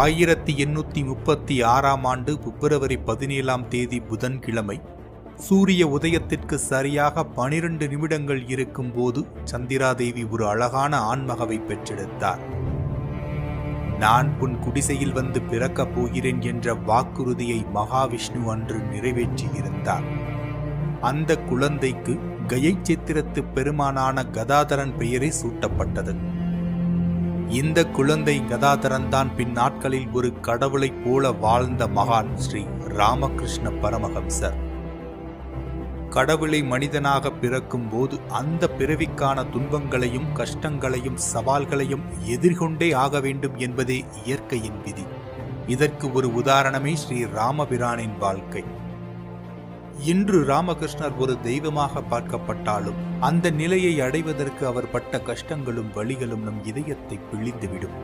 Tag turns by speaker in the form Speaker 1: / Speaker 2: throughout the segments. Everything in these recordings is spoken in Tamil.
Speaker 1: ஆயிரத்தி எண்ணூற்றி முப்பத்தி ஆறாம் ஆண்டு பிப்ரவரி பதினேழாம் தேதி புதன்கிழமை. சூரிய உதயத்திற்கு சரியாக பனிரெண்டு நிமிடங்கள் இருக்கும்போது சந்திராதேவி ஒரு அழகான ஆண்மகவை பெற்றெடுத்தார். நான் உன் குடிசையில் வந்து பிறக்கப் போகிறேன் என்ற வாக்குறுதியை மகாவிஷ்ணு அன்று நிறைவேற்றியிருந்தார். அந்த குழந்தைக்கு கயை சித்திரத்து பெருமானான கதாதரன் பெயரே சூட்டப்பட்டது. இந்த குழந்தை கதாதரன்தான் பின் நாட்களில் ஒரு கடவுளைப் போல வாழ்ந்த மகான் ஸ்ரீ ராமகிருஷ்ண பரமஹம்சர். கடவுளை மனிதனாக பிறக்கும் போது அந்த பிறவிக்கான துன்பங்களையும் கஷ்டங்களையும் சவால்களையும் எதிர்கொண்டே ஆக வேண்டும் என்பதே இயற்கையின் விதி. இதற்கு ஒரு உதாரணமே ஸ்ரீ ராமபிரானின் வாழ்க்கை. இன்று ராமகிருஷ்ணர் ஒரு தெய்வமாக பார்க்கப்பட்டாலும் அந்த நிலையை அடைவதற்கு அவர் பட்ட கஷ்டங்களும் வழிகளும் நம் இதயத்தை பிழிந்துவிடும்.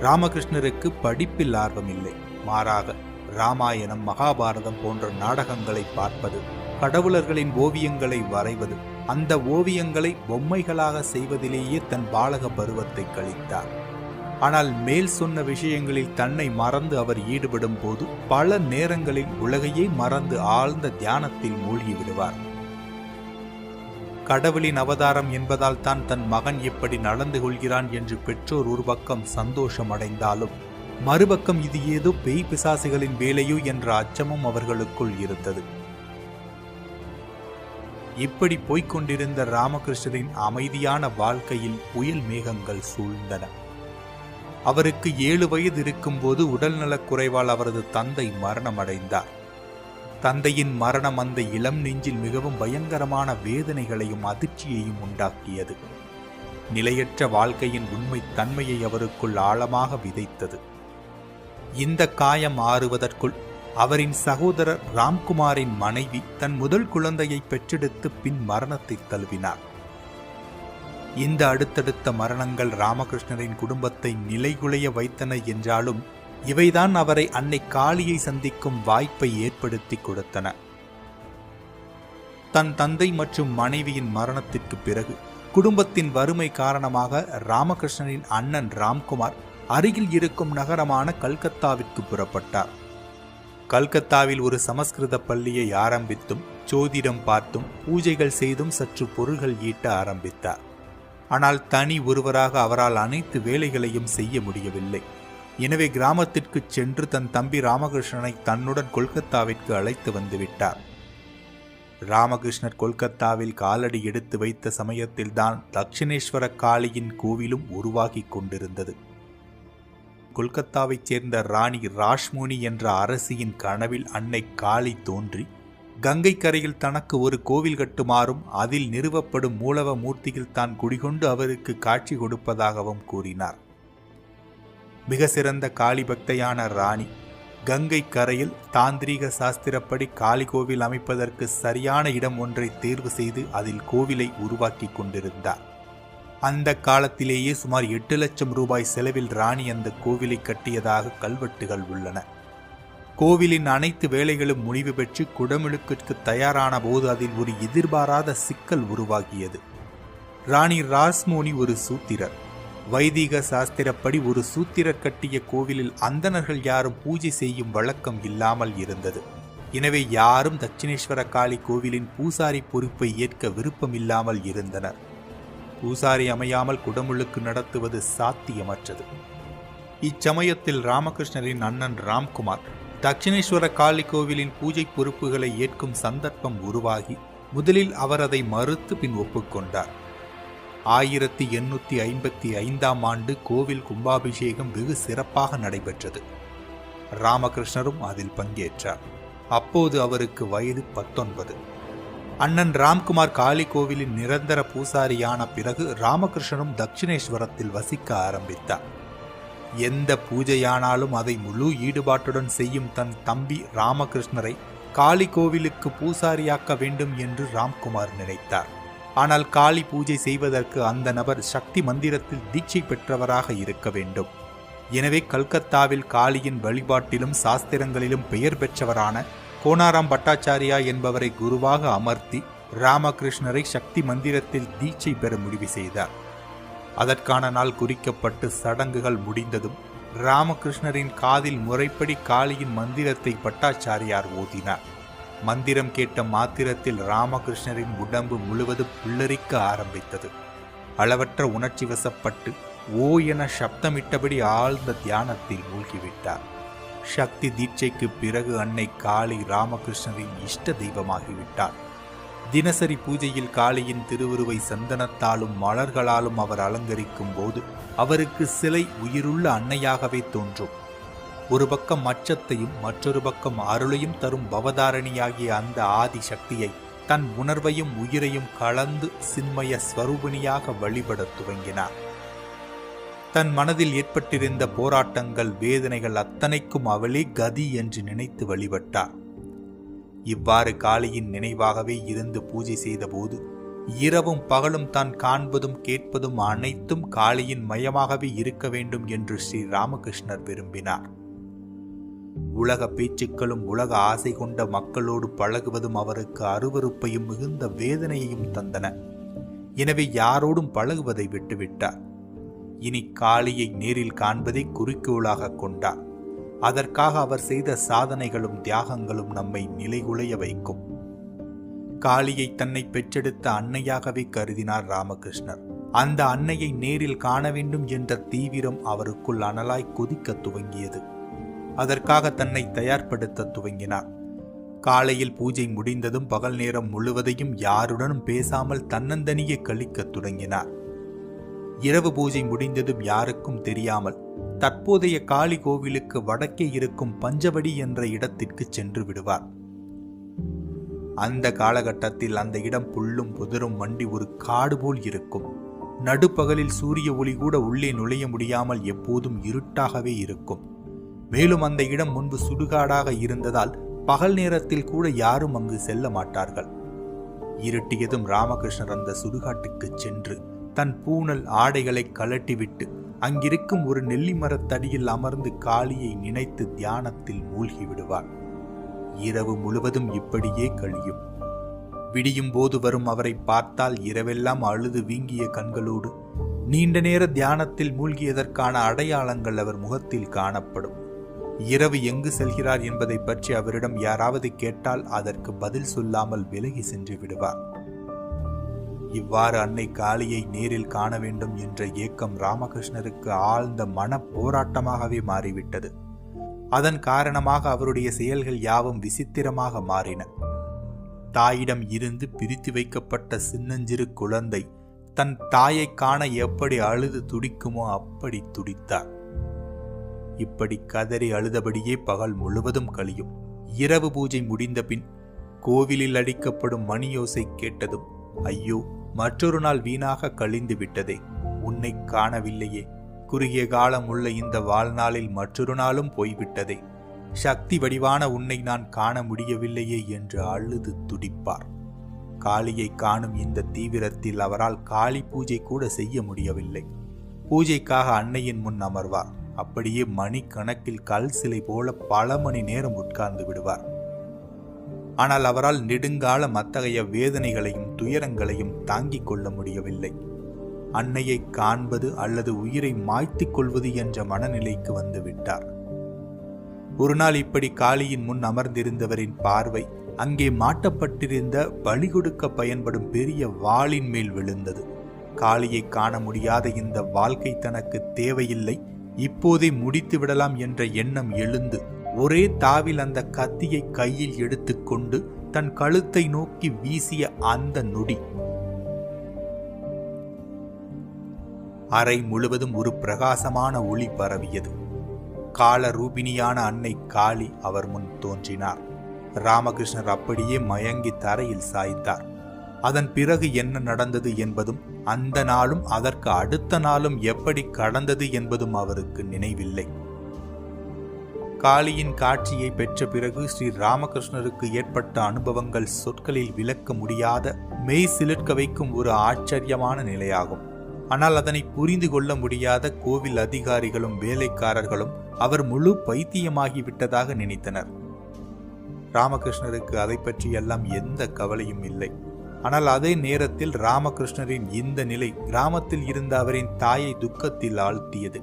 Speaker 1: ராமகிருஷ்ணருக்கு படிப்பில் ஆர்வம் இல்லை மாறாக ராமாயணம் மகாபாரதம் போன்ற நாடகங்களை பார்ப்பது கடவுளர்களின் ஓவியங்களை வரைவது அந்த ஓவியங்களை பொம்மைகளாக செய்வதிலேயே தன் பாலக பருவத்தை கழித்தார். ஆனால் மேல் சொன்ன விஷயங்களில் தன்னை மறந்து அவர் ஈடுபடும் போது பல நேரங்களில் உலகையே மறந்து ஆழ்ந்த தியானத்தில் மூழ்கி விடுவார் கடவுளின் அவதாரம் என்பதால் தான் தன் மகன் எப்படி நடந்து கொள்கிறான் என்று பெற்றோர் ஒரு பக்கம் சந்தோஷம் அடைந்தாலும் மறுபக்கம் இது ஏதோ பேய் பிசாசுகளின் வேலையோ என்ற அச்சமும் அவர்களுக்குள் இருந்தது. இப்படி போய்க் கொண்டிருந்த ராமகிருஷ்ணரின் அமைதியான வாழ்க்கையில் புயல் மேகங்கள் சூழ்ந்தன. அவருக்கு ஏழு வயது இருக்கும்போது உடல்நலக் குறைவால் அவரது தந்தை மரணமடைந்தார். தந்தையின் மரணம் அந்த இளம் நெஞ்சில் மிகவும் பயங்கரமான வேதனைகளையும் அதிர்ச்சியையும் உண்டாக்கியது. நிலையற்ற வாழ்க்கையின் உண்மை தன்மையை அவருக்குள் ஆழமாக விதைத்தது. இந்த காயம் ஆறுவதற்குள் அவரின் சகோதரர் ராம்குமாரின் மனைவி தன் முதல் குழந்தையை பெற்றெடுத்து பின் மரணத்தை தழுவினார். இந்த அடுத்தடுத்த மரணங்கள் ராமகிருஷ்ணரின் குடும்பத்தை நிலைகுலைய வைத்தன என்றாலும் இவைதான் அவரை அன்னை காளியை சந்திக்கும் வாய்ப்பை ஏற்படுத்தி கொடுத்தன. தன் தந்தை மற்றும் மனைவியின் மரணத்திற்கு பிறகு குடும்பத்தின் வறுமை காரணமாக ராமகிருஷ்ணரின் அண்ணன் ராம்குமார் அருகில் இருக்கும் நகரமான கல்கத்தாவிற்கு புறப்பட்டார். கல்கத்தாவில் ஒரு சமஸ்கிருத பள்ளியை ஆரம்பித்தும் ஜோதிடம் பார்த்தும் பூஜைகள் செய்தும் சற்று பொருள்கள் ஈட்ட ஆரம்பித்தார். ஆனால் தனி ஒருவராக அவரால் அனைத்து வேலைகளையும் செய்ய முடியவில்லை. எனவே கிராமத்திற்கு சென்று தன் தம்பி ராமகிருஷ்ணனை தன்னுடன் கொல்கத்தாவிற்கு அழைத்து வந்துவிட்டார் ராமகிருஷ்ணர் கொல்கத்தாவில் காலடி எடுத்து வைத்த சமயத்தில்தான் தட்சிணேஸ்வர காளியின் கோவிலும் உருவாகி கொண்டிருந்தது. கொல்கத்தாவைச் சேர்ந்த ராணி ராஷ்மோனி என்ற அரசியின் கனவில் அன்னை காளி தோன்றி கங்கை கரையில் தனக்கு ஒரு கோவில் கட்டுமாறும் அதில் நிறுவப்படும் மூலவ மூர்த்தியில் தான் குடிகொண்டு அவருக்கு காட்சி கொடுப்பதாகவும் கூறினார். மிக சிறந்த காளி பக்தையான ராணி கங்கை கரையில் தாந்திரீக சாஸ்திரப்படி காளி கோவில் அமைப்பதற்கு சரியான இடம் ஒன்றை தேர்வு செய்து அதில் கோவிலை உருவாக்கி கொண்டிருந்தார். அந்த காலத்திலேயே சுமார் எட்டு லட்சம் ரூபாய் செலவில் ராணி அந்த கோவிலை கட்டியதாக கல்வெட்டுகள் உள்ளன. கோவிலின் அனைத்து வேலைகளும் முடிவு பெற்று குடமிழுக்கிற்கு தயாரான போது அதில் ஒரு எதிர்பாராத சிக்கல் உருவாகியது. ராணி ராஸ்மோனி ஒரு சூத்திரர். வைதிக சாஸ்திரப்படி ஒரு சூத்திரர் கட்டிய கோவிலில் அந்தணர்கள் யாரும் பூஜை செய்யும் வழக்கம் இல்லாமல் இருந்தது. எனவே யாரும் தட்சிணேஸ்வர காளி கோவிலின் பூசாரி பொறுப்பை ஏற்க விருப்பமில்லாமல் இருந்தனர். பூசாரி அமையாமல் குடமுழுக்கு நடத்துவது சாத்தியமற்றது. இச்சமயத்தில் ராமகிருஷ்ணரின் அண்ணன் ராம்குமார் தட்சிணேஸ்வர காளி கோவிலின் பூஜை பொறுப்புகளை ஏற்கும் சந்தர்ப்பம் உருவாகி முதலில் அவர் அதை மறுத்து பின் ஒப்புக்கொண்டார். ஆயிரத்தி எண்ணூற்றி ஐம்பத்தி ஐந்தாம் ஆண்டு கோவில் கும்பாபிஷேகம் வெகு சிறப்பாக நடைபெற்றது. ராமகிருஷ்ணரும் அதில் பங்கேற்றார். அப்போது அவருக்கு வயது பத்தொன்பது. அண்ணன் ராம்குமார் காளி கோவிலின் நிரந்தர பூசாரியான பிறகு ராமகிருஷ்ணனும் தட்சிணேஸ்வரத்தில் வசிக்க ஆரம்பித்தார். எந்த பூஜையானாலும் அதை முழு ஈடுபாட்டுடன் செய்யும் தன் தம்பி ராமகிருஷ்ணரை காளி கோவிலுக்கு பூசாரியாக்க வேண்டும் என்று ராம்குமார் நினைத்தார். ஆனால் காளி பூஜை செய்வதற்கு அந்த நபர் சக்தி மந்திரத்தில் தீட்சை பெற்றவராக இருக்க வேண்டும். எனவே கல்கத்தாவில் காளியின் வழிபாட்டிலும் சாஸ்திரங்களிலும் பெயர் பெற்றவரான கோனாராம் பட்டாச்சாரியா என்பவரை குருவாக அமர்த்தி ராமகிருஷ்ணரை சக்தி மந்திரத்தில் தீட்சை பெற முடிவு செய்தார். அதற்கான நாள் குறிக்கப்பட்டு சடங்குகள் முடிந்ததும் ராமகிருஷ்ணரின் காதில் முறைப்படி காளியின் மந்திரத்தை பட்டாச்சாரியார் ஓதினார். மந்திரம் கேட்ட மாத்திரத்தில் ராமகிருஷ்ணரின் உடம்பு முழுவதும் புல்லரிக்க ஆரம்பித்தது. அளவற்ற உணர்ச்சி வசப்பட்டு ஓ என சப்தமிட்டபடி ஆழ்ந்த தியானத்தில் மூழ்கிவிட்டார். சக்தி தீட்சைக்கு பிறகு அன்னை காளி ராமகிருஷ்ணரின் இஷ்ட தெய்வமாகிவிட்டார். தினசரி பூஜையில் காளியின் திருவுருவை சந்தனத்தாலும் மலர்களாலும் அவர் அலங்கரிக்கும் போது அவருக்கு சிலை உயிருள்ள அன்னையாகவே தோன்றும். ஒரு பக்கம் அச்சத்தையும் மற்றொரு பக்கம் அருளையும் தரும் பவதாரணியாகிய அந்த ஆதி சக்தியை தன் உணர்வையும் உயிரையும் கலந்து சின்மய ஸ்வரூபிணியாக வழிபடத் துவங்கினார். தன் மனதில் ஏற்பட்டிருந்த போராட்டங்கள் வேதனைகள் அத்தனைக்கும் அவளே கதி என்று நினைத்து வழிபட்டார். இவ்வாறு காளியின் நினைவாகவே இருந்து பூஜை செய்தபோது இரவும் பகலும் தான் காண்பதும் கேட்பதும் அனைத்தும் காளியின் மயமாகவே இருக்க வேண்டும் என்று ஸ்ரீ ராமகிருஷ்ணர் விரும்பினார். உலக பேச்சுக்களும் உலக ஆசை கொண்ட மக்களோடு பழகுவதும் அவருக்கு அருவருப்பையும் மிகுந்த வேதனையையும் தந்தன. எனவே யாரோடும் பழகுவதை விட்டுவிட்டார். இனி காளியை நேரில் காண்பதை குறிக்கோளாக கொண்டார். அதற்காக அவர் செய்த சாதனைகளும் தியாகங்களும் நம்மை நிலைகுலைய வைக்கும். காளியை தன்னை பெற்றெடுத்த அன்னையாகவே கருதினார் ராமகிருஷ்ணர். அந்த அன்னையை நேரில் காண வேண்டும் என்ற தீவிரம் அவருக்குள் அனலாய் கொதிக்க துவங்கியது. அதற்காக தன்னை தயார்படுத்த துவங்கினார். காலையில் பூஜை முடிந்ததும் பகல் நேரம் முழுவதையும் யாருடனும் பேசாமல் தன்னந்தனியே கழிக்கத் தொடங்கினார். இரவு பூஜை முடிந்ததும் யாருக்கும் தெரியாமல் தற்போதைய காளி கோவிலுக்கு வடக்கே இருக்கும் பஞ்சவடி என்ற இடத்திற்கு சென்று விடுவார். அந்த காலகட்டத்தில் அந்த இடம் புல்லும் புதரும் மண்டி ஒரு காடு போல் இருக்கும். நடுப்பகலில் சூரிய ஒளி கூட உள்ளே நுழைய முடியாமல் எப்போதும் இருட்டாகவே இருக்கும். மேலும் அந்த இடம் முன்பு சுடுகாடாக இருந்ததால் பகல் நேரத்தில் கூட யாரும் அங்கு செல்ல மாட்டார்கள். இருட்டியதும் ராமகிருஷ்ணர் அந்த சுடுகாட்டுக்கு சென்று தன் பூனல் ஆடைகளை கலட்டிவிட்டு அங்கிருக்கும் ஒரு நெல்லி மரத்தடியில் அமர்ந்து காளியை நினைத்து தியானத்தில் மூழ்கி விடுவார் இரவு முழுவதும் இப்படியே கழியும். விடியும் போது வரும் அவரை பார்த்தால் இரவெல்லாம் அழுது வீங்கிய கண்களோடு நீண்ட நேர தியானத்தில் மூழ்கியதற்கான அடையாளங்கள் அவர் முகத்தில் காணப்படும். இரவு எங்கு செல்கிறார் என்பதை பற்றி அவரிடம் யாராவது கேட்டால் அதற்கு பதில் சொல்லாமல் விலகி சென்று விடுவார். இவ்வாறு அன்னை காளியை நேரில் காண வேண்டும் என்ற ஏக்கம் ராமகிருஷ்ணருக்கு ஆழ்ந்த மன போராட்டமாகவே மாறிவிட்டது. அதன் காரணமாக அவருடைய செயல்கள் யாவும் விசித்திரமாக மாறின. தாயிடம் இருந்து பிரித்து வைக்கப்பட்ட சின்னஞ்சிறு குழந்தை தன் தாயை காண எப்படி அழுது துடிக்குமோ அப்படி துடித்தார் இப்படி கதறி அழுதபடியே பகல் முழுவதும் கழியும். இரவு பூஜை முடிந்த பின் கோவிலில் அடிக்கப்படும் மணியோசை கேட்டதும் ஐயோ மற்றொரு நாள் வீணாக கழிந்து விட்டதே. உன்னை காணவில்லையே. குறுகிய காலம் உள்ள இந்த வாழ்நாளில் மற்றொரு நாளும் போய்விட்டதே. சக்தி வடிவான உன்னை நான் காண முடியவில்லையே என்று அழுது துடிப்பார். காளியை காணும் இந்த தீவிரத்தில் அவரால் காளி பூஜை கூட செய்ய முடியவில்லை. பூஜைக்காக அன்னையின் முன் அமர்வார். அப்படியே மணிக்கணக்கில் கல் சிலை போல பல மணி நேரம் உட்கார்ந்து விடுவார். ஆனால் அவரால் நெடுங்காலம் அத்தகைய வேதனைகளையும் துயரங்களையும் தாங்கிக் கொள்ள முடியவில்லை. அன்னையை காண்பது அல்லது உயிரை மாய்த்துக் கொள்வது என்ற மனநிலைக்கு வந்து விட்டார். ஒரு நாள் இப்படி காளியின் முன் அமர்ந்திருந்தவரின் பார்வை அங்கே மாட்டப்பட்டிருந்த பலி கொடுக்க பயன்படும் பெரிய வாளின் மேல் விழுந்தது. காளியை காண முடியாத இந்த வாழ்க்கை தனக்கு தேவையில்லை. இப்போதே முடித்து விடலாம் என்ற எண்ணம் எழுந்து ஒரே தாவில் அந்த கத்தியை கையில் எடுத்துக்கொண்டு தன் கழுத்தை நோக்கி வீசிய அந்த நொடி. அறை முழுவதும் ஒரு பிரகாசமான ஒளி பரவியது. கால ரூபினியான அன்னை காளி அவர் முன் தோன்றினார். ராமகிருஷ்ணர் அப்படியே மயங்கி தரையில் சாய்த்தார் அதன் பிறகு என்ன நடந்தது என்பதும் அந்த நாளும் அதற்கு அடுத்த நாளும் எப்படி கடந்தது என்பதும் அவருக்கு நினைவில்லை. காளியின் காட்சியை பெற்ற பிறகு ஸ்ரீ ராமகிருஷ்ணருக்கு ஏற்பட்ட அனுபவங்கள் சொற்களில் விளக்க முடியாத மெய் சிலிர்க்க வைக்கும் ஒரு ஆச்சரியமான நிலையாகும். ஆனால் அதனை புரிந்து கொள்ள முடியாத கோவில் அதிகாரிகளும் வேலைக்காரர்களும் அவர் முழு பைத்தியமாகிவிட்டதாக நினைத்தனர். ராமகிருஷ்ணருக்கு அதை பற்றியெல்லாம் எந்த கவலையும் இல்லை. ஆனால் அதே நேரத்தில் ராமகிருஷ்ணரின் இந்த நிலை கிராமத்தில் இருந்த அவரின் தாயை துக்கத்தில் ஆழ்த்தியது.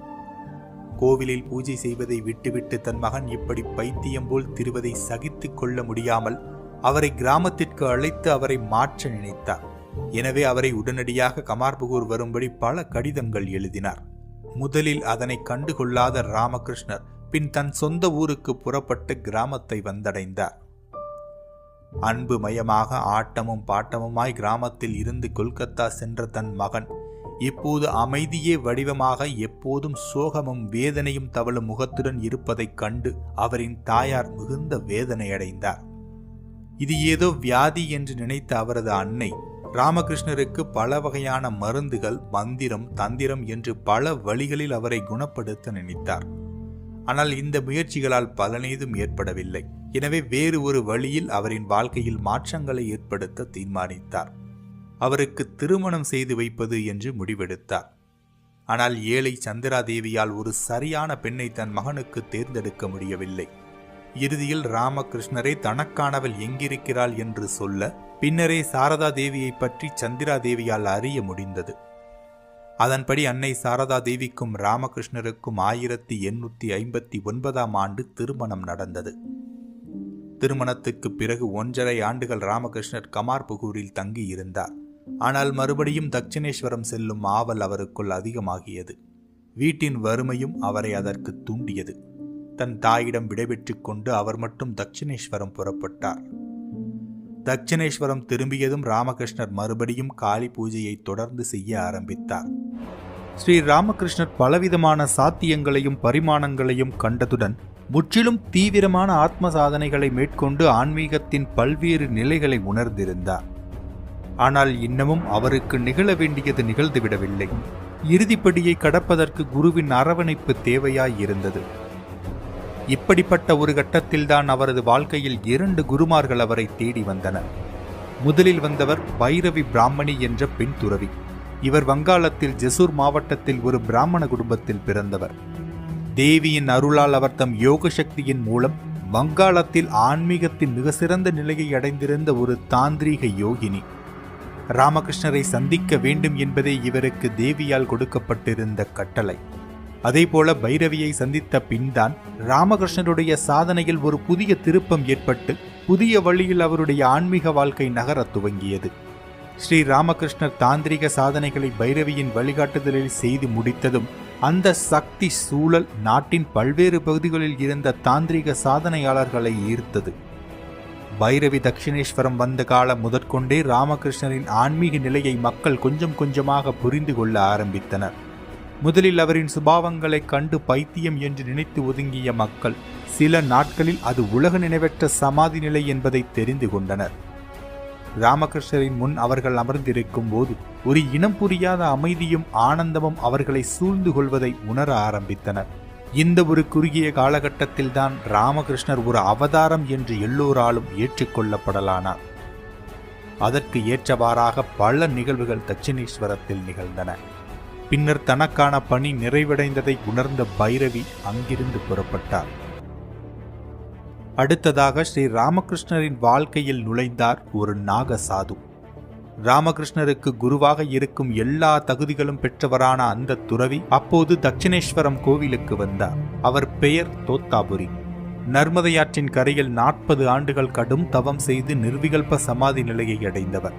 Speaker 1: கோவிலில் பூஜை செய்வதை விட்டுவிட்டு தன் மகன் இப்படி பைத்தியம் போல் திருவதை சகித்துக் கொள்ள முடியாமல் அவரை கிராமத்திற்கு அழைத்து அவரை மாற்ற நினைத்தார். எனவே அவரை உடனடியாக கமார்புகூர் வரும்படி பல கடிதங்கள் எழுதினார். முதலில் அதனை கண்டுகொள்ளாத ராமகிருஷ்ணர் பின் தன் சொந்த ஊருக்கு புறப்பட்டு கிராமத்தை வந்தடைந்தார். அன்பு மயமாக ஆட்டமும் பாட்டமுமாய் கிராமத்தில் இருந்து கொல்கத்தா சென்ற தன் மகன் இப்போது அமைதியே வடிவமாக எப்போதும் சோகமும் வேதனையும் தவழும் முகத்துடன் இருப்பதைக் கண்டு அவரின் தாயார் மிகுந்த வேதனையடைந்தார். இது ஏதோ வியாதி என்று நினைத்த அவரது அன்னை ராமகிருஷ்ணருக்கு பல வகையான மருந்துகள் மந்திரம் தந்திரம் என்று பல வழிகளில் அவரை குணப்படுத்த நினைத்தார். ஆனால் இந்த முயற்சிகளால் பலனேதும் ஏற்படவில்லை. எனவே வேறு ஒரு வழியில் அவரின் வாழ்க்கையில் மாற்றங்களை ஏற்படுத்த தீர்மானித்தார். அவருக்கு திருமணம் செய்து வைப்பது என்று முடிவெடுத்தார். ஆனால் ஏழை சந்திராதேவியால் ஒரு சரியான பெண்ணை தன் மகனுக்கு தேர்ந்தெடுக்க முடியவில்லை. இறுதியில் ராமகிருஷ்ணரை தனக்கானவள் எங்கிருக்கிறாள் என்று சொல்ல பின்னரே சாரதா தேவியை பற்றி சந்திரா தேவியால் அறிய முடிந்தது. அதன்படி அன்னை சாரதா தேவிக்கும் ராமகிருஷ்ணருக்கும் ஆயிரத்தி எண்ணூத்தி ஐம்பத்தி ஒன்பதாம் ஆண்டு திருமணம் நடந்தது. திருமணத்துக்கு பிறகு ஒன்றரை ஆண்டுகள் ராமகிருஷ்ணர் கமார்புகூரில் தங்கியிருந்தார். ஆனால் மறுபடியும் தட்சிணேஸ்வரம் செல்லும் ஆவல் அவருக்குள் அதிகமாகியது. வீட்டின் வறுமையும் அவரை அதற்கு தூண்டியது. தன் தாயிடம் விடைபெற்று கொண்டு அவர் மட்டும் தட்சிணேஸ்வரம் புறப்பட்டார். தட்சிணேஸ்வரம் திரும்பியதும் ராமகிருஷ்ணர் மறுபடியும் காளி பூஜையை தொடர்ந்து செய்ய ஆரம்பித்தார். ஸ்ரீ ராமகிருஷ்ணர் பலவிதமான சாத்தியங்களையும் பரிமாணங்களையும் கண்டதுடன் முற்றிலும் தீவிரமான ஆத்ம சாதனைகளை மேற்கொண்டு ஆன்மீகத்தின் பல்வேறு நிலைகளை உணர்ந்திருந்தார். ஆனால் இன்னமும் அவருக்கு நிகழ வேண்டியது நிகழ்ந்துவிடவில்லை. இறுதிப்படியை கடப்பதற்கு குருவின் அரவணைப்பு தேவையாய் இருந்தது இப்படிப்பட்ட ஒரு கட்டத்தில்தான் அவரது வாழ்க்கையில் இரண்டு குருமார்கள் அவரை தேடி வந்தனர் முதலில் வந்தவர் பைரவி பிராமணி என்ற பெண் துறவி. இவர் வங்காளத்தில் ஜெசூர் மாவட்டத்தில் ஒரு பிராமண குடும்பத்தில் பிறந்தவர். தேவியின் அருளால் அவர் தம் யோக சக்தியின் மூலம் வங்காளத்தில் ஆன்மீகத்தின் மிக சிறந்த நிலையை அடைந்திருந்த ஒரு தாந்திரீக யோகினி. ராமகிருஷ்ணரை சந்திக்க வேண்டும் என்பதே இவருக்கு தேவியால் கொடுக்கப்பட்டிருந்த கட்டளை. அதேபோல பைரவியை சந்தித்த பின்தான் ராமகிருஷ்ணருடைய சாதனையில் ஒரு புதிய திருப்பம் ஏற்பட்டு புதிய வழியில் அவருடைய ஆன்மீக வாழ்க்கை நகரத் துவங்கியது. ஸ்ரீ ராமகிருஷ்ணர் தாந்திரிக சாதனைகளை பைரவியின் வழிகாட்டுதலில் செய்து முடித்ததும் அந்த சக்தி சூழல் நாட்டின் பல்வேறு பகுதிகளில் இருந்த தாந்திரிக சாதனையாளர்களை ஈர்த்தது. பைரவி தட்சிணேஸ்வரம் வந்த காலம் முதற்கொண்டே ராமகிருஷ்ணரின் ஆன்மீக நிலையை மக்கள் கொஞ்சம் கொஞ்சமாக புரிந்து கொள்ள ஆரம்பித்தனர். முதலில் அவரின் சுபாவங்களை கண்டு பைத்தியம் என்று நினைத்து ஒதுங்கிய மக்கள் சில நாட்களில் அது உலக நினைவற்ற சமாதி நிலை என்பதை தெரிந்து கொண்டனர். ராமகிருஷ்ணரின் முன் அவர்கள் அமர்ந்திருக்கும் போது ஒரு இனம் புரியாத அமைதியும் ஆனந்தமும் அவர்களை சூழ்ந்து கொள்வதை உணர ஆரம்பித்தனர். இந்த ஒரு குறுகிய காலகட்டத்தில்தான் ராமகிருஷ்ணர் ஒரு அவதாரம் என்று எல்லோராலும் ஏற்றுக்கொள்ளப்படலானார் அதற்கு ஏற்றவாறாக பல நிகழ்வுகள் தட்சிணேஸ்வரத்தில் நிகழ்ந்தன. பின்னர் தனக்கான பணி நிறைவடைந்ததை உணர்ந்த பைரவி அங்கிருந்து புறப்பட்டார். அடுத்ததாக ஸ்ரீ ராமகிருஷ்ணரின் வாழ்க்கையில் நுழைந்தார் ஒரு நாக சாது ராமகிருஷ்ணருக்கு குருவாக இருக்கும் எல்லா தகுதிகளும் பெற்றவரான அந்த துறவி அப்போது தட்சிணேஸ்வரம் கோவிலுக்கு வந்தார். அவர் பெயர் தோத்தாபுரி. நர்மதையாற்றின் கரையில் நாற்பது ஆண்டுகள் கடும் தவம் செய்து நிர்விகல்ப சமாதி நிலையை அடைந்தவர்.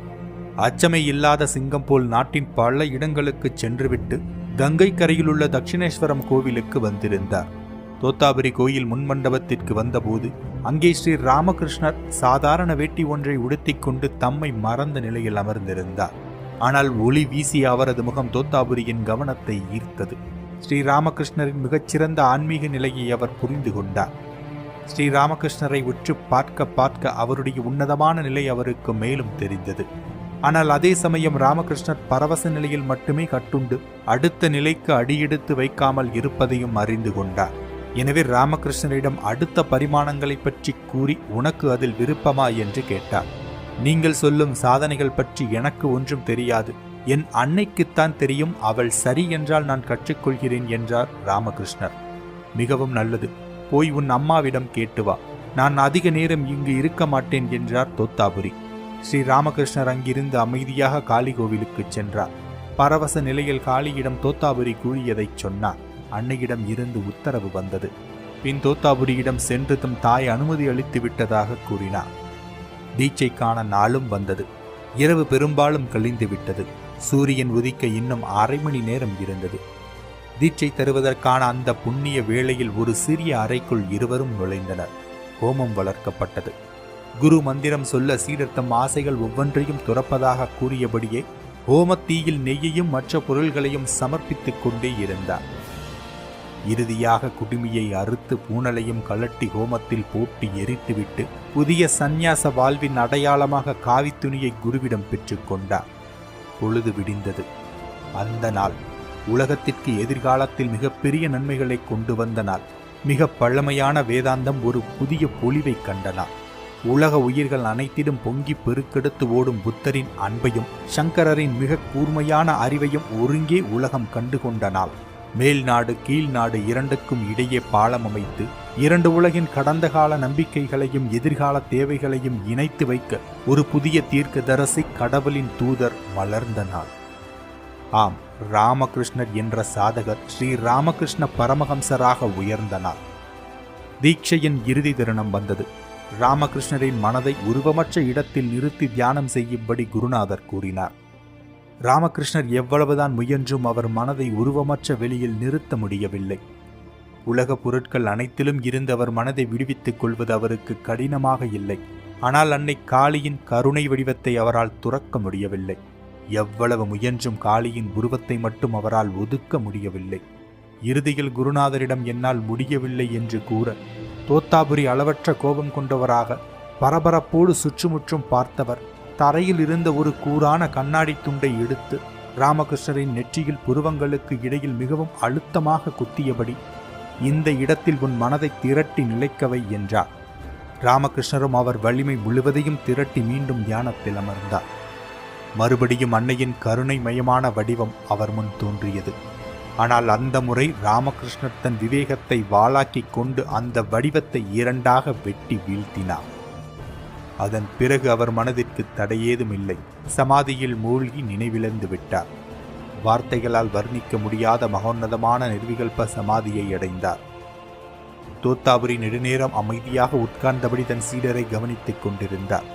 Speaker 1: அச்சமை இல்லாத சிங்கம் போல் நாட்டின் பல இடங்களுக்கு சென்றுவிட்டு கங்கை கரையிலுள்ள தட்சிணேஸ்வரம் கோவிலுக்கு வந்திருந்தார். தோத்தாபுரி கோயில் முன்மண்டபத்திற்கு வந்தபோது அங்கே ஸ்ரீ ராமகிருஷ்ணர் சாதாரண வேட்டி ஒன்றை உடுத்திக் கொண்டு தம்மை மறந்த நிலையில் அமர்ந்திருந்தார். ஆனால் ஒளி வீசிய அவரது முகம் தோத்தாபுரியின் கவனத்தை ஈர்த்தது. ஸ்ரீ ராமகிருஷ்ணரின் மிகச்சிறந்த ஆன்மீக நிலையை அவர் புரிந்து கொண்டார். ஸ்ரீ ராமகிருஷ்ணரை உற்று பார்க்க பார்க்க அவருடைய உன்னதமான நிலை அவருக்கு மேலும் தெரிந்தது. ஆனால் அதே சமயம் ராமகிருஷ்ணர் பரவச நிலையில் மட்டுமே கட்டுண்டு அடுத்த நிலைக்கு அடியெடுத்து வைக்காமல் இருப்பதையும் அறிந்து கொண்டார். எனவே ராமகிருஷ்ணரிடம் அடுத்த பரிமாணங்களை பற்றி கூறி உனக்கு அதில் விருப்பமா என்று கேட்டார். நீங்கள் சொல்லும் சாதனைகள் பற்றி எனக்கு ஒன்றும் தெரியாது. என் அன்னைக்குத்தான் தெரியும் அவள் சரி என்றால் நான் கற்றுக்கொள்கிறேன் என்றார் ராமகிருஷ்ணர். மிகவும் நல்லது. போய் உன் அம்மாவிடம் கேட்டு வா. நான் அதிக நேரம் இங்கு இருக்க மாட்டேன் என்றார் தோத்தாபுரி. ஸ்ரீ ராமகிருஷ்ணர் அங்கிருந்து அமைதியாக காளி கோவிலுக்கு சென்றார். பரவச நிலையில் காளியிடம் தோத்தாபுரி கூறியதைச் சொன்னார். அன்னையிடம் இருந்து உத்தரவு வந்தது. பின் தோத்தாபுரியிடம் சென்று தம் தாய் அனுமதி அளித்து விட்டதாக கூறினார். தீட்சைக்கான நாளும் வந்தது. இரவு பெரும்பாலும் கழிந்து விட்டது. சூரியன் உதிக்க இன்னும் அரை மணி நேரம் இருந்தது. தீட்சை தருவதற்கான அந்த புண்ணிய வேளையில் ஒரு சிறிய அறைக்குள் இருவரும் நுழைந்தனர். ஹோமம் வளர்க்கப்பட்டது. குரு மந்திரம் சொல்ல சீடர் தம் ஆசைகள் ஒவ்வொன்றையும் துறப்பதாக கூறியபடியே ஹோமத்தீயில் நெய்யையும் மற்ற பொருள்களையும் சமர்ப்பித்துக் கொண்டே இருந்தார். இறுதியாக குடுமியை அறுத்து பூனலையும் கலட்டி ஹோமத்தில் போட்டு எரித்துவிட்டு புதிய சந்நியாச வாழ்வின் அடையாளமாக காவித்துணியை குருவிடம் பெற்றுக்கொண்டார் பொழுது விடிந்தது. அந்த நாள் உலகத்திற்கு எதிர்காலத்தில் மிகப்பெரிய நன்மைகளை கொண்டு வந்த நாள். மிக பழமையான வேதாந்தம் ஒரு புதிய பொலிவை கண்ட நாள் உலக உயிர்கள் அனைத்திலும் பொங்கி பெருக்கெடுத்து ஓடும் புத்தரின் அன்பையும் சங்கரரின் மிக கூர்மையான அறிவையும் ஒருங்கே உலகம் கண்டுகொண்ட நாள். மேல் நாடு கீழ் நாடு இரண்டுக்கும் இடையே பாலம் அமைத்து இரண்டு உலகின் கடந்த கால நம்பிக்கைகளையும் எதிர்கால தேவைகளையும் இணைத்து வைக்க ஒரு புதிய தீர்க்கதரசி கடவுளின் தூதர் மலர்ந்த நாள். ஆம் ராமகிருஷ்ணர் என்ற சாதகர் ஸ்ரீ ராமகிருஷ்ண பரமஹம்சராக உயர்ந்த நாள். தீட்சையின் இறுதி தருணம் வந்தது. ராமகிருஷ்ணரின் மனதை உருவமற்ற இடத்தில் நிறுத்தி தியானம் செய்யும்படி குருநாதர் கூறினார். ராமகிருஷ்ணர் எவ்வளவுதான் முயன்றும் அவர் மனதை உருவமற்ற வெளியில் நிறுத்த முடியவில்லை. உலக பொருட்கள் அனைத்திலும் இருந்து அவர் மனதை விடுவித்துக் கொள்வது அவருக்கு கடினமாக இல்லை. ஆனால் அன்னை காளியின் கருணை வடிவத்தை அவரால் துறக்க முடியவில்லை. எவ்வளவு முயன்றும் காளியின் உருவத்தை மட்டும் அவரால் ஒதுக்க முடியவில்லை. இறுதியில் குருநாதரிடம் என்னால் முடியவில்லை என்று கூற தோத்தாபுரி அளவற்ற கோபம் கொண்டவராக பரபரப்போடு சுற்றுமுற்றும் பார்த்தவர் தரையில் இருந்த ஒரு கூரான கண்ணாடி துண்டை எடுத்து ராமகிருஷ்ணரின் நெற்றியில் புருவங்களுக்கு இடையில் மிகவும் அழுத்தமாக குத்தியபடி இந்த இடத்தில் உன் மனதை திரட்டி நிலைக்கவை என்றார். ராமகிருஷ்ணரும் அவர் வலிமை முழுவதையும் திரட்டி மீண்டும் தியானத்தில் அமர்ந்தார். மறுபடியும் அன்னையின் கருணைமயமான வடிவம் அவர் முன் தோன்றியது. ஆனால் அந்த முறை ராமகிருஷ்ணர் தன் விவேகத்தை வாளாக்கிக் கொண்டு அந்த வடிவத்தை இரண்டாக வெட்டி வீழ்த்தினார். அதன் பிறகு அவர் மனதிற்கு தடையேதும் இல்லை சமாதியில் மூழ்கி நினைவிழந்து விட்டார். வார்த்தைகளால் வர்ணிக்க முடியாத மகோன்னதமான நிர்விகல்ப சமாதியை அடைந்தார். தோத்தாபுரி நெடுநேரம் அமைதியாக உட்கார்ந்தபடி தன் சீடரை கவனித்துக் கொண்டிருந்தார்.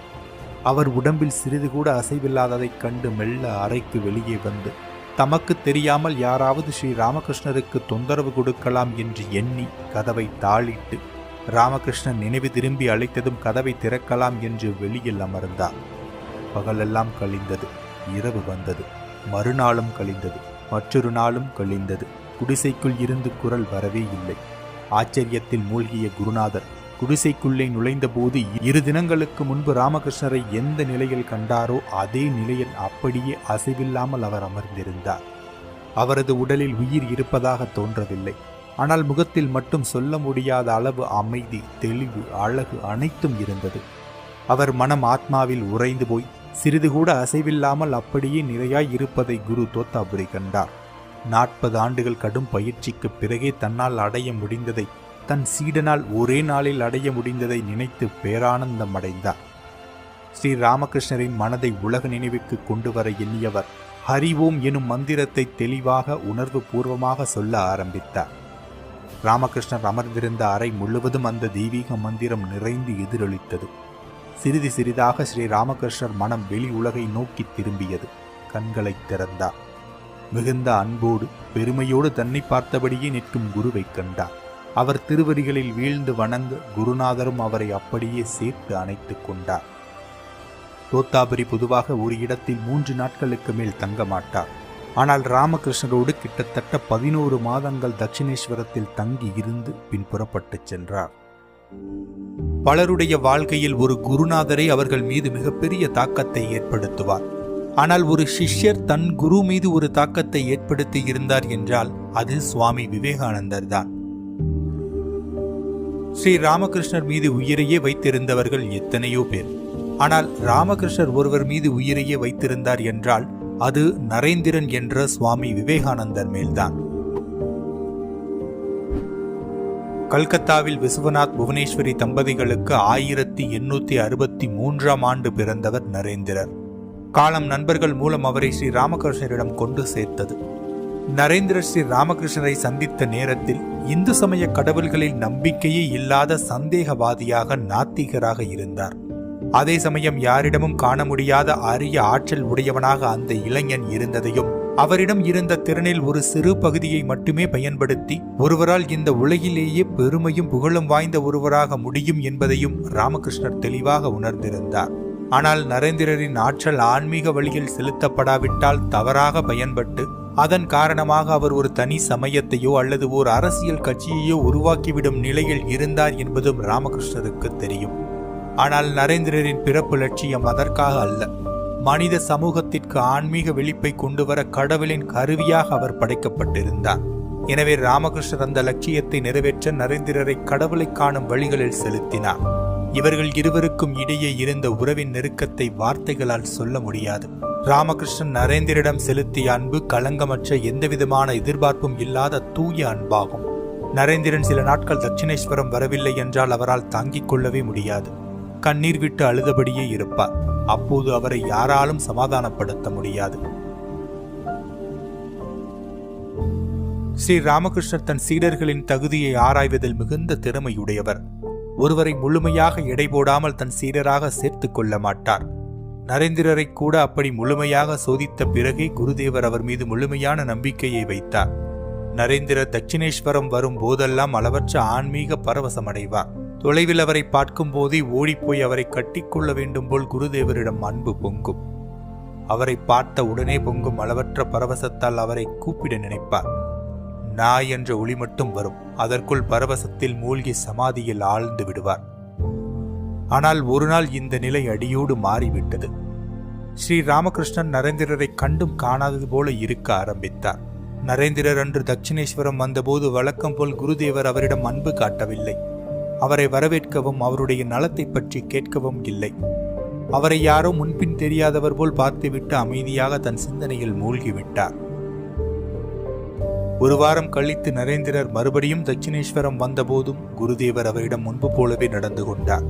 Speaker 1: அவர் உடம்பில் சிறிது கூட அசைவில்லாததைக் கண்டு மெல்ல அறைக்கு வெளியே வந்து தமக்கு தெரியாமல் யாராவது ஸ்ரீ ராமகிருஷ்ணருக்கு தொந்தரவு கொடுக்கலாம் என்று எண்ணி கதவை தாளிட்டு ராமகிருஷ்ணன் நினைவு திரும்பி அழைத்ததும் கதவை திறக்கலாம் என்று வெளியில் அமர்ந்தார். பகலெல்லாம் கழிந்தது. இரவு வந்தது. மறுநாளும் கழிந்தது. மற்றொரு நாளும் கழிந்தது. குடிசைக்குள் இருந்து குரல் வரவே இல்லை. ஆச்சரியத்தில் மூழ்கிய குருநாதர் குடிசைக்குள்ளே நுழைந்தபோது இரு தினங்களுக்கு முன்பு ராமகிருஷ்ணரை எந்த நிலையில் கண்டாரோ அதே நிலையில் அப்படியே அசைவில்லாமல் அவர் அமர்ந்திருந்தார். அவரது உடலில் உயிர் இருப்பதாக தோன்றவில்லை. ஆனால் முகத்தில் மட்டும் சொல்ல முடியாத அளவு அமைதி தெளிவு அழகு அனைத்தும் இருந்தது. அவர் மனம் ஆத்மாவில் உறைந்து போய் சிறிது கூட அசைவில்லாமல் அப்படியே நிறையாய் இருப்பதை குரு தோத்தாபுரி கண்டார். நாற்பது ஆண்டுகள் கடும் பயிற்சிக்கு பிறகே தன்னால் அடைய முடிந்ததை தன் சீடனால் ஒரே நாளில் அடைய முடிந்ததை நினைத்து பேரானந்தம் அடைந்தார். ஸ்ரீ ராமகிருஷ்ணரின் மனதை உலக நினைவுக்கு கொண்டு வர எண்ணியவர் ஹரி ஓம் எனும் மந்திரத்தை தெளிவாக உணர்வு பூர்வமாக சொல்ல ஆரம்பித்தார். ராமகிருஷ்ணர் அமர்ந்திருந்த அறை முழுவதும் அந்த தெய்வீக மந்திரம் நிறைந்து எதிரொலித்தது. சிறிது சிறிதாக ஸ்ரீ ராமகிருஷ்ணர் மனம் வெளி உலகை நோக்கி திரும்பியது. கண்களை திறந்தார். மிகுந்த அன்போடு பெருமையோடு தன்னை பார்த்தபடியே நிற்கும் குருவை கண்டார். அவர் திருவடிகளில் வீழ்ந்து வணங்க குருநாதரும் அவரை அப்படியே சேர்த்து அணைத்துக் கொண்டார். தோத்தாபுரி பொதுவாக ஒரு இடத்தில் மூன்று நாட்களுக்கு மேல் தங்க மாட்டார் ஆனால் ராமகிருஷ்ணரோடு கிட்டத்தட்ட பதினோரு மாதங்கள் தட்சிணேஸ்வரத்தில் தங்கி இருந்து பின் புறப்பட்டுச் சென்றார். பலருடைய வாழ்க்கையில் ஒரு குருநாதரை அவர்கள் மீது மிகப்பெரிய தாக்கத்தை ஏற்படுத்துவார். ஆனால் ஒரு சிஷ்யர் தன் குரு மீது ஒரு தாக்கத்தை ஏற்படுத்தி இருந்தார் என்றால் அது சுவாமி விவேகானந்தர் தான். ஸ்ரீ ராமகிருஷ்ணர் மீது உயிரையே வைத்திருந்தவர்கள் எத்தனையோ பேர். ஆனால் ராமகிருஷ்ணர் ஒருவர் மீது உயிரையே வைத்திருந்தார் என்றால் அது நரேந்திரன் என்ற சுவாமி விவேகானந்தர் மேல்தான். கல்கத்தாவில் விஸ்வநாத் புவனேஸ்வரி தம்பதிகளுக்கு ஆயிரத்தி எண்ணூத்தி அறுபத்தி மூன்றாம் ஆண்டு பிறந்தவர் நரேந்திரர். காலம் நண்பர்கள் மூலம் அவரை ஸ்ரீ ராமகிருஷ்ணரிடம் கொண்டு சேர்த்தது. நரேந்திர ஸ்ரீ ராமகிருஷ்ணரை சந்தித்த நேரத்தில் இந்து சமய கடவுள்களில் நம்பிக்கையே இல்லாத சந்தேகவாதியாக நாத்திகராக இருந்தார். அதே சமயம் யாரிடமும் காண முடியாத அரிய ஆற்றல் உடையவனாக அந்த இளைஞன் இருந்ததையும் அவரிடம் இருந்த திறனில் ஒரு சிறு பகுதியை மட்டுமே பயன்படுத்தி ஒருவரால் இந்த உலகிலேயே பெருமையும் புகழும் வாய்ந்த ஒருவராக முடியும் என்பதையும் ராமகிருஷ்ணர் தெளிவாக உணர்ந்திருந்தார். ஆனால் நரேந்திரரின் ஆற்றல் ஆன்மீக வழியில் செலுத்தப்படாவிட்டால் தவறாக பயன்பட்டு அதன் காரணமாக அவர் ஒரு தனி சமயத்தையோ அல்லது ஒரு அரசியல் கட்சியையோ உருவாக்கிவிடும் நிலையில் இருந்தார் என்பதும் ராமகிருஷ்ணருக்கு தெரியும். ஆனால் நரேந்திரரின் பிறப்பு லட்சியம் அதற்காக அல்ல. மனித சமூகத்திற்கு ஆன்மீக வெளிப்பை கொண்டுவர கடவுளின் கருவியாக அவர் படைக்கப்பட்டிருந்தார். எனவே ராமகிருஷ்ணர் அந்த லட்சியத்தை நிறைவேற்ற நரேந்திரரை கடவுளை காணும் வழிகளில் செலுத்தினார். இவர்கள் இருவருக்கும் இடையே இருந்த உறவின் நெருக்கத்தை வார்த்தைகளால் சொல்ல முடியாது. ராமகிருஷ்ணன் நரேந்திரிடம் செலுத்திய அன்பு களங்கமற்ற எந்தவிதமான எதிர்பார்ப்பும் இல்லாத தூய அன்பாகும். நரேந்திரன் சில நாட்கள் தட்சிணேஸ்வரம் வரவில்லை என்றால் அவரால் தாங்கிக் கொள்ளவே முடியாது. கண்ணீர் விட்டு அழுதபடியே இருப்பார். அப்போது அவரை யாராலும் சமாதானப்படுத்த முடியாது. ஸ்ரீ ராமகிருஷ்ணர் தன் சீடர்களின் தகுதியை ஆராய்வதில் மிகுந்த திறமையுடையவர். ஒருவரை முழுமையாக எடை போடாமல் தன் சீடராக சேர்த்துக் கொள்ள மாட்டார். நரேந்திரரை கூட அப்படி முழுமையாக சோதித்த பிறகே குருதேவர் அவர் மீது முழுமையான நம்பிக்கையை வைத்தார். நரேந்திரர் தட்சிணேஸ்வரம் வரும் போதெல்லாம் அளவற்ற ஆன்மீக பரவசமடைவார். தொலைவில் அவரை பார்க்கும்போதே ஓடிப்போய் அவரை கட்டிக்கொள்ள வேண்டும் போல் குருதேவரிடம் அன்பு பொங்கும். அவரை பார்த்த உடனே பொங்கும் அளவற்ற பரவசத்தால் அவரை கூப்பிட நினைப்பார். நாய் என்ற ஒளி மட்டும் வரும். அதற்குள் பரவசத்தில் மூழ்கி சமாதியில் ஆழ்ந்து விடுவார். ஆனால் ஒரு நாள் இந்த நிலை அடியோடு மாறிவிட்டது. ஸ்ரீ ராமகிருஷ்ணன் நரேந்திரரை கண்டும் காணாதது போல இருக்க ஆரம்பித்தார். நரேந்திரர் அன்று தட்சிணேஸ்வரம் வந்தபோது வழக்கம் போல் குருதேவர் அவரிடம் அன்பு காட்டவில்லை. அவரை வரவேற்கவும் அவருடைய நலத்தை பற்றி கேட்கவும் இல்லை. அவரை யாரோ முன்பின் தெரியாதவர் போல் பார்த்துவிட்டு அமைதியாக தன் சிந்தனையில் மூழ்கிவிட்டார். ஒரு வாரம் கழித்து நரேந்திரர் மறுபடியும் தட்சிணேஸ்வரம் வந்தபோதும் குருதேவர் அவரிடம் முன்பு போலவே நடந்து கொண்டார்.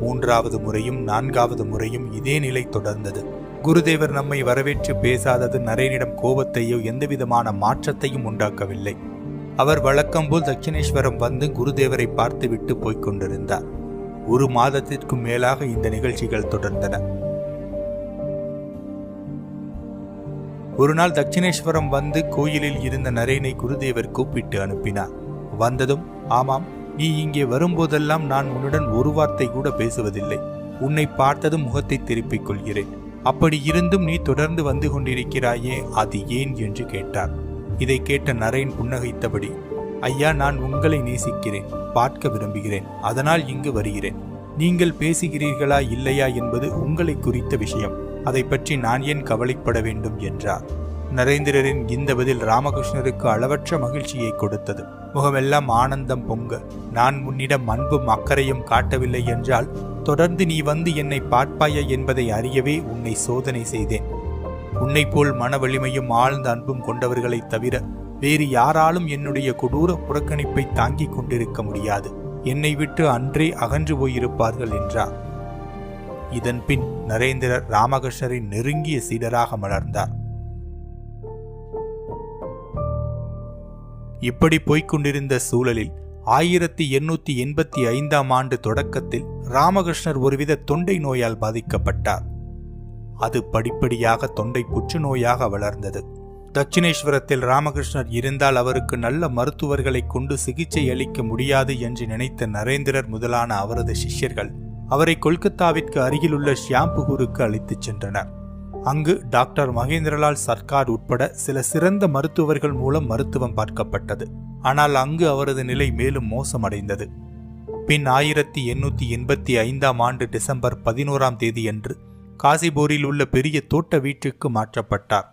Speaker 1: மூன்றாவது முறையும் நான்காவது முறையும் இதே நிலை தொடர்ந்தது. குருதேவர் நம்மை வரவேற்று பேசாதது நரேனிடம் கோபத்தையோ எந்தவிதமான மாற்றத்தையும் உண்டாக்கவில்லை. அவர் வழக்கம்போல் தட்சிணேஸ்வரம் வந்து குருதேவரை பார்த்துவிட்டு போய்க் கொண்டிருந்தார். ஒரு மாதத்திற்கும் மேலாக இந்த நிகழ்ச்சிகள் தொடர்ந்தன. ஒரு நாள் தட்சிணேஸ்வரம் வந்து கோயிலில் இருந்த நரேனை குருதேவர் கூப்பிட்டு அனுப்பினார். வந்ததும் ஆமாம் நீ இங்கே வரும்போதெல்லாம் நான் உன்னுடன் ஒரு வார்த்தை கூட பேசுவதில்லை. உன்னை பார்த்ததும் முகத்தை திருப்பிக் கொள்கிறேன். அப்படி இருந்தும் நீ தொடர்ந்து வந்து கொண்டிருக்கிறாயே அது ஏன்? என்று கேட்டார். இதை கேட்ட நரேன் புன்னகைத்தபடி ஐயா நான் உங்களை நேசிக்கிறேன் பார்க்க விரும்புகிறேன் அதனால் இங்கு வருகிறேன். நீங்கள் பேசுகிறீர்களா இல்லையா என்பது உங்களை குறித்த விஷயம். அதை பற்றி நான் ஏன் கவலைப்பட வேண்டும்? என்றார். நரேந்திரரின் இந்த பதில் ராமகிருஷ்ணருக்கு அளவற்ற மகிழ்ச்சியை கொடுத்தது. முகமெல்லாம் ஆனந்தம் பொங்க நான் உன்னிடம் அன்பும் அக்கறையும் காட்டவில்லை என்றால் தொடர்ந்து நீ வந்து என்னை பார்ப்பாயா என்பதை அறியவே உன்னை சோதனை செய்தேன். உன்னை போல் மன வலிமையும் ஆழ்ந்த அன்பும் கொண்டவர்களைத் தவிர வேறு யாராலும் என்னுடைய கொடூர புறக்கணிப்பை தாங்கிக் கொண்டிருக்க முடியாது. என்னை விட்டு அன்றே அகன்று போயிருப்பார்கள் என்றார். இதன்பின் நரேந்திரர் ராமகிருஷ்ணரின் நெருங்கிய சீடராக மலர்ந்தார். இப்படி போய்க்கொண்டிருந்த சூழலில் ஆயிரத்தி எண்ணூத்தி எண்பத்தி ஐந்தாம் ஆண்டு தொடக்கத்தில் ராமகிருஷ்ணர் ஒருவித தொண்டை நோயால் பாதிக்கப்பட்டார். அது படிப்படியாக தொண்டை புற்றுநோயாக வளர்ந்தது. தட்சிணேஸ்வரத்தில் ராமகிருஷ்ணர் இருந்தால் அவருக்கு நல்ல மருத்துவர்களை கொண்டு சிகிச்சை அளிக்க முடியாது என்று நினைத்த நரேந்திரர் முதலான அவரது சிஷ்யர்கள் அவரை கொல்கத்தாவிற்கு அருகிலுள்ள ஷியாம்புகூருக்கு அழைத்துச் சென்றனர். அங்கு டாக்டர் மகேந்திரலால் சர்க்கார் உட்பட சில சிறந்த மருத்துவர்கள் மூலம் மருத்துவம் பார்க்கப்பட்டது. ஆனால் அங்கு அவரது நிலை மேலும் மோசமடைந்தது. பின் ஆயிரத்தி எண்ணூற்றி எண்பத்தி ஐந்தாம் ஆண்டு டிசம்பர் பதினோராம் தேதியன்று காசிபூரில் உள்ள பெரிய தோட்ட வீட்டுக்கு மாற்றப்பட்டார்.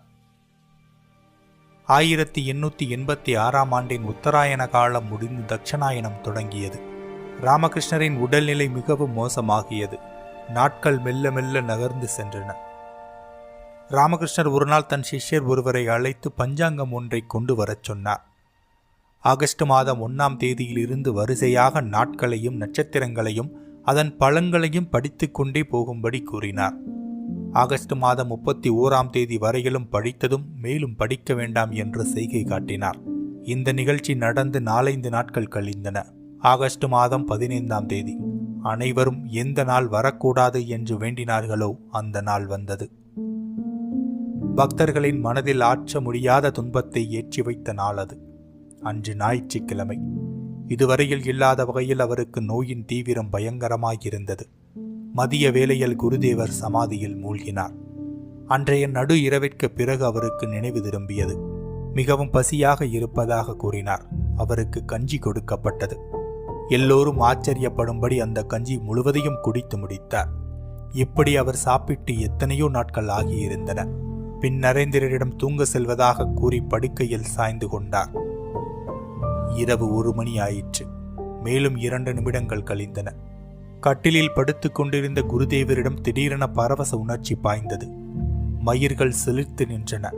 Speaker 1: ஆயிரத்தி எண்ணூத்தி எண்பத்தி ஆறாம் ஆண்டின் உத்தராயண காலம் முடிந்து தட்சணாயனம் தொடங்கியது. ராமகிருஷ்ணரின் உடல்நிலை மிகவும் மோசமாகியது. நாட்கள் மெல்ல மெல்ல நகர்ந்து சென்றன. ராமகிருஷ்ணர் ஒருநாள் தன் சிஷ்யர் ஒருவரை அழைத்து பஞ்சாங்கம் ஒன்றை கொண்டு வரச் சொன்னார். ஆகஸ்ட் மாதம் ஒன்றாம் தேதியில் இருந்து வரிசையாக நாட்களையும் நட்சத்திரங்களையும் அதன் பழங்களையும் படித்து கொண்டே போகும்படி கூறினார். ஆகஸ்ட் மாதம் முப்பத்தி ஓராம் தேதி வரையிலும் படித்ததும் மேலும் படிக்க வேண்டாம் என்று செய்கை காட்டினார். இந்த நிகழ்ச்சி நடந்து நாலைந்து நாட்கள் கழிந்தன. ஆகஸ்ட் மாதம் பதினைந்தாம் தேதி. அனைவரும் எந்த நாள் வரக்கூடாது என்று வேண்டினார்களோ அந்த நாள் வந்தது. பக்தர்களின் மனதில் ஆற்ற முடியாத துன்பத்தை ஏற்றி வைத்த நாள் அது. அன்று ஞாயிற்றுக்கிழமை. இதுவரையில் இல்லாத வகையில் அவருக்கு நோயின் தீவிரம் பயங்கரமாயிருந்தது. மதிய வேளையில் குருதேவர் சமாதியில் மூழ்கினார். அன்றைய நடு இரவிற்கு பிறகு அவருக்கு நினைவு திரும்பியது. மிகவும் பசியாக இருப்பதாக கூறினார். அவருக்கு கஞ்சி கொடுக்கப்பட்டது. எல்லோரும் ஆச்சரியப்படும்படி அந்த கஞ்சி முழுவதையும் குடித்து முடித்தார். இப்படி அவர் சாப்பிட்டு எத்தனையோ நாட்கள் ஆகியிருந்தன. பின் நரேந்திரரிடம் தூங்க செல்வதாக கூறி படுக்கையில் சாய்ந்து கொண்டார். இரவு ஒரு மணி ஆயிற்று. மேலும் இரண்டு நிமிடங்கள் கழிந்தன. கட்டிலில் படுத்து கொண்டிருந்த குருதேவரிடம் திடீரென பரவச உணர்ச்சி பாய்ந்தது. மயிர்கள் செலுத்து நின்றன.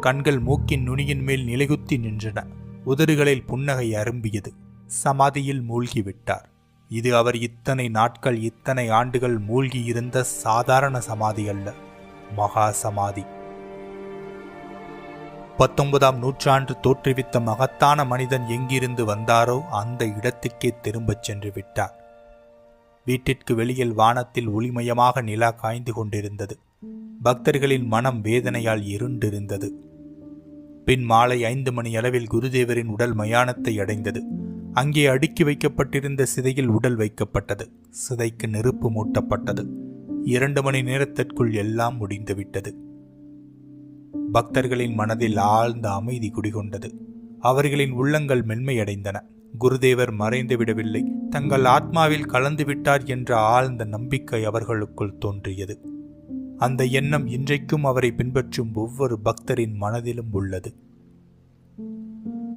Speaker 1: கண்கள் மூக்கின் நுனியின் மேல் நிலைகுத்தி நின்றன. உதடுகளில் புன்னகை அரும்பியது. சமாதியில் மூழ்கிவிட்டார். இது அவர் இத்தனை நாட்கள் இத்தனை ஆண்டுகள் மூழ்கியிருந்த சாதாரண சமாதி அல்ல. மகா சமாதி. பத்தொன்பதாம் நூற்றாண்டு தோற்றுவித்த மகத்தான மனிதன் எங்கிருந்து வந்தாரோ அந்த இடத்துக்கே திரும்பச் சென்று விட்டார். வீட்டிற்கு வெளியில் வானத்தில் ஒளிமயமாக நிலா காய்ந்து கொண்டிருந்தது. பக்தர்களின் மனம் வேதனையால் இருண்டிருந்தது. பின் மாலை ஐந்து மணி அளவில் குருதேவரின் உடல் மயானத்தை அடைந்தது. அங்கே அடுக்கி வைக்கப்பட்டிருந்த சிதையில் உடல் வைக்கப்பட்டது. சிதைக்கு நெருப்பு மூட்டப்பட்டது. இரண்டு மணி நேரத்திற்குள் எல்லாம் முடிந்துவிட்டது. பக்தர்களின் மனதில் ஆழ்ந்த அமைதி குடிகொண்டது. அவர்களின் உள்ளங்கள் மென்மையடைந்தன. குருதேவர் மறைந்து விடவில்லை. தங்கள் ஆத்மாவில் கலந்து விட்டார் என்ற ஆழ்ந்த நம்பிக்கை அவர்களுக்குள் தோன்றியது. அந்த எண்ணம் இன்றைக்கும் அவரை பின்பற்றும் ஒவ்வொரு பக்தரின் மனதிலும் உள்ளது.